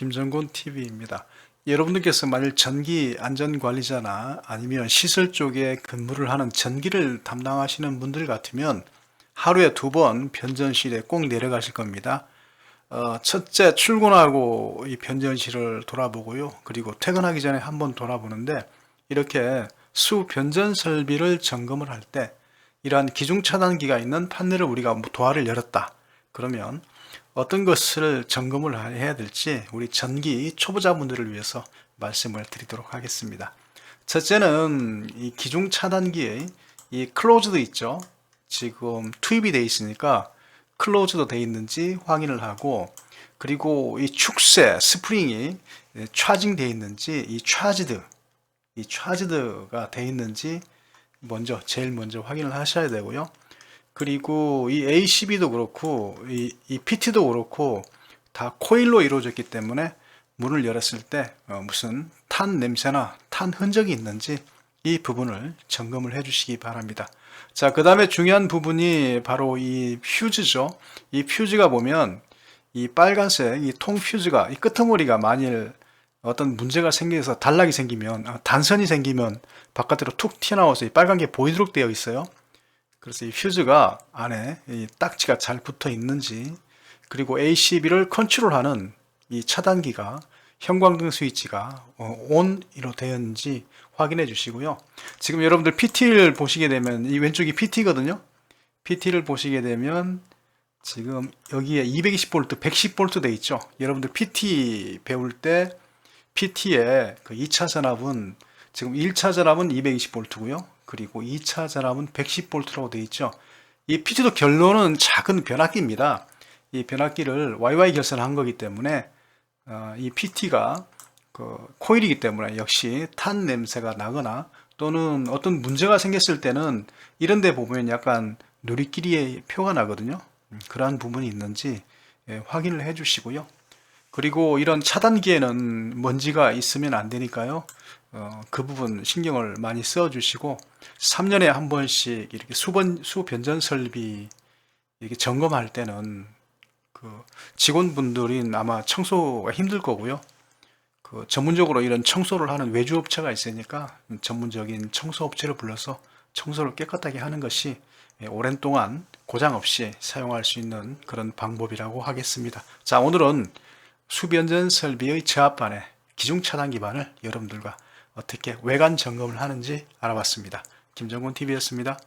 김정곤 TV입니다. 여러분들께서 만일 전기 안전관리자나 아니면 시설 쪽에 근무를 하는 전기를 담당하시는 분들 같으면 하루에 두 번 변전실에 꼭 내려가실 겁니다. 어, 첫째 출근하고 이 변전실을 돌아보고요. 그리고 퇴근하기 전에 한 번 돌아보는데 이렇게 수 변전 설비를 점검을 할 때 이러한 기중 차단기가 있는 판넬을 우리가 뭐 도화를 열었다. 그러면 어떤 것을 점검을 해야 될지 우리 전기 초보자분들을 위해서 말씀을 드리도록 하겠습니다. 첫째는 이 기중 차단기의 이 클로즈드 있죠. 지금 투입이 되어 있으니까 클로즈도 되어 있는지 확인을 하고 그리고 이 축세 스프링이 차징 되어 있는지 이 차지드 이 차지드가 되어 있는지 먼저 제일 먼저 확인을 하셔야 되고요. 그리고 이 ACB도 그렇고 이, 이 PT도 그렇고 다 코일로 이루어졌기 때문에 문을 열었을 때 어, 무슨 탄 냄새나 탄 흔적이 있는지 이 부분을 점검을 해 주시기 바랍니다. 자, 그 다음에 중요한 부분이 바로 이 퓨즈죠. 이 퓨즈가 보면 이 빨간색 이 통 퓨즈가 이 끄트머리가 만일 어떤 문제가 생겨서 단락이 생기면 아, 단선이 생기면 바깥으로 툭 튀어나와서 이 빨간 게 보이도록 되어 있어요. 그래서 이 퓨즈가 안에 이 딱지가 잘 붙어 있는지 그리고 ACB를 컨트롤하는 이 차단기가 형광등 스위치가 어, ON으로 되었는지 확인해 주시고요. 지금 여러분들 PT를 보시게 되면 이 왼쪽이 PT거든요. PT를 보시게 되면 지금 여기에 220V, 110V 돼 있죠. 여러분들 PT 배울 때 PT의 그 2차 전압은 지금 1차 전압은 220V고요. 그리고 2차 전압은 110V라고 되어 있죠. 이 PT도 결론은 작은 변압기입니다. 이 변압기를 YY 결선한 거기 때문에 어, 이 PT가 그 코일이기 때문에 역시 탄 냄새가 나거나 또는 어떤 문제가 생겼을 때는 이런 데 보면 약간 누리끼리의 표가 나거든요. 음, 그러한 부분이 있는지 예, 확인을 해 주시고요. 그리고 이런 차단기에는 먼지가 있으면 안 되니까요. 어, 그 부분 신경을 많이 써 주시고 3년에 한 번씩 이렇게 수번 수 변전 설비 이렇게 점검할 때는 그 직원분들이 아마 청소가 힘들 거고요. 그 전문적으로 이런 청소를 하는 외주 업체가 있으니까 전문적인 청소 업체를 불러서 청소를 깨끗하게 하는 것이 예, 오랜 동안 고장 없이 사용할 수 있는 그런 방법이라고 하겠습니다. 자, 오늘은 수변전 설비의 저압반의 기중 차단 기반을 여러분들과 어떻게 외관 점검을 하는지 알아봤습니다. 김정곤 TV였습니다.